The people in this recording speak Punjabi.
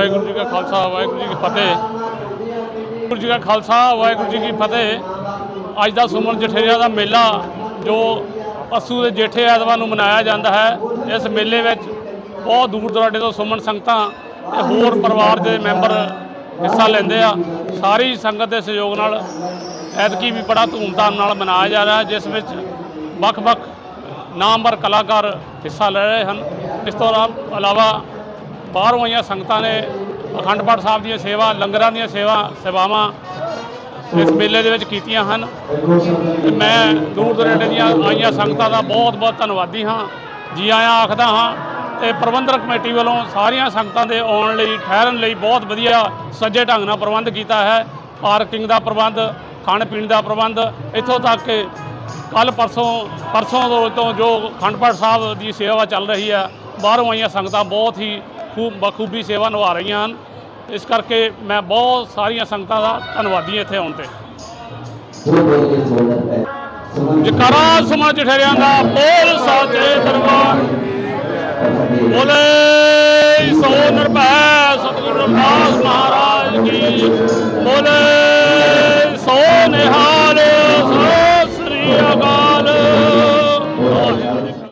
ਵਾਹਿਗੁਰੂ ਜੀ ਕਾ ਖਾਲਸਾ, ਵਾਹਿਗੁਰੂ ਜੀ ਕੀ ਫਤਿਹ। ਵਾਹਿਗੁਰੂ ਜੀ ਕਾ ਖਾਲਸਾ, ਵਾਹਿਗੁਰੂ ਜੀ ਕੀ ਫਤਿਹ। ਅੱਜ ਦਾ ਸੁਮਨ ਜਠੇਰਿਆਂ ਦਾ ਮੇਲਾ, ਜੋ ਅਸੂ ਦੇ ਜੇਠੇ ਐਤਵਾਰ ਨੂੰ ਮਨਾਇਆ ਜਾਂਦਾ ਹੈ, ਇਸ ਮੇਲੇ ਵਿੱਚ ਬਹੁਤ ਦੂਰ ਦੁਰਾਡੇ ਤੋਂ ਸੁਮਨ ਸੰਗਤਾਂ ਤੇ ਹੋਰ ਪਰਿਵਾਰ ਦੇ ਮੈਂਬਰ ਹਿੱਸਾ ਲੈਂਦੇ ਆ। ਸਾਰੀ ਸੰਗਤ ਦੇ ਸਹਿਯੋਗ ਨਾਲ ਐਤਕੀ ਵੀ ਬੜਾ ਧੂਮਧਾਮ ਨਾਲ ਮਨਾਇਆ ਜਾ ਰਿਹਾ, ਜਿਸ ਵਿੱਚ ਵੱਖ-ਵੱਖ ਨਾਮਵਰ ਕਲਾਕਾਰ ਹਿੱਸਾ ਲੈ ਰਹੇ ਹਨ। ਇਸ ਤੋਂ ਇਲਾ- ਇਲਾਵਾ ਬਾਹਰੋਂ ਆਈਆਂ ਸੰਗਤਾਂ ਨੇ ਅਖੰਡ ਪਾਠ ਸਾਹਿਬ ਦੀਆਂ ਸੇਵਾ, ਲੰਗਰਾਂ ਦੀਆਂ ਸੇਵਾ, ਸੇਵਾਵਾਂ ਇਸ ਮੇਲੇ ਦੇ ਵਿੱਚ ਕੀਤੀਆਂ ਹਨ। ਤੇ ਮੈਂ ਦੂਰ ਦੁਰਾਡੇ ਦੀਆਂ ਆਈਆਂ ਸੰਗਤਾਂ ਦਾ ਬਹੁਤ ਬਹੁਤ ਧੰਨਵਾਦੀ ਹਾਂ। ਜੀ ਆਇਆਂ ਆਖਦਾ ਹਾਂ ਤੇ ਪ੍ਰਬੰਧਕ ਕਮੇਟੀ ਵੱਲੋਂ ਸਾਰੀਆਂ ਸੰਗਤਾਂ ਦੇ ਆਉਣ ਲਈ, ਠਹਿਰਨ ਲਈ ਬਹੁਤ ਵਧੀਆ, ਸੱਜੇ ਢੰਗ ਨਾਲ ਪ੍ਰਬੰਧ ਕੀਤਾ ਹੈ। ਪਾਰਕਿੰਗ ਦਾ ਪ੍ਰਬੰਧ, ਖਾਣ ਪੀਣ ਦਾ ਪ੍ਰਬੰਧ, ਇੱਥੋਂ ਤੱਕ ਕਿ ਕੱਲ ਪਰਸੋਂ ਪਰਸੋਂ ਤੋਂ ਤੋਂ ਜੋ ਅਖੰਡ ਪਾਠ ਸਾਹਿਬ ਦੀ ਸੇਵਾ ਚੱਲ ਰਹੀ ਹੈ, ਬਾਹਰੋਂ ਆਈਆਂ ਸੰਗਤਾਂ ਬਹੁਤ ਹੀ ਖੂਬ ਬਖੂਬੀ ਸੇਵਾ ਨਿਭਾ ਰਹੀਆਂ ਹਨ। ਇਸ ਕਰਕੇ ਮੈਂ ਬਹੁਤ ਸਾਰੀਆਂ ਸੰਗਤਾਂ ਦਾ ਧੰਨਵਾਦੀ ਹਾਂ ਇੱਥੇ ਆਉਣ ਤੇ। ਜਕਾਰਾ ਸਮਾਜ ਜਠੇਰਿਆਂ ਦਾ ਬੋਲ ਸਾਚੇ ਦਰਬਾਰ। ਬੋਲੇ ਸੋ ਨਿਰਭੈ ਸਤਿਗੁਰੂ ਰਵਿਦਾਸ ਮਹਾਰਾਜ ਕੀ। ਬੋਲੇ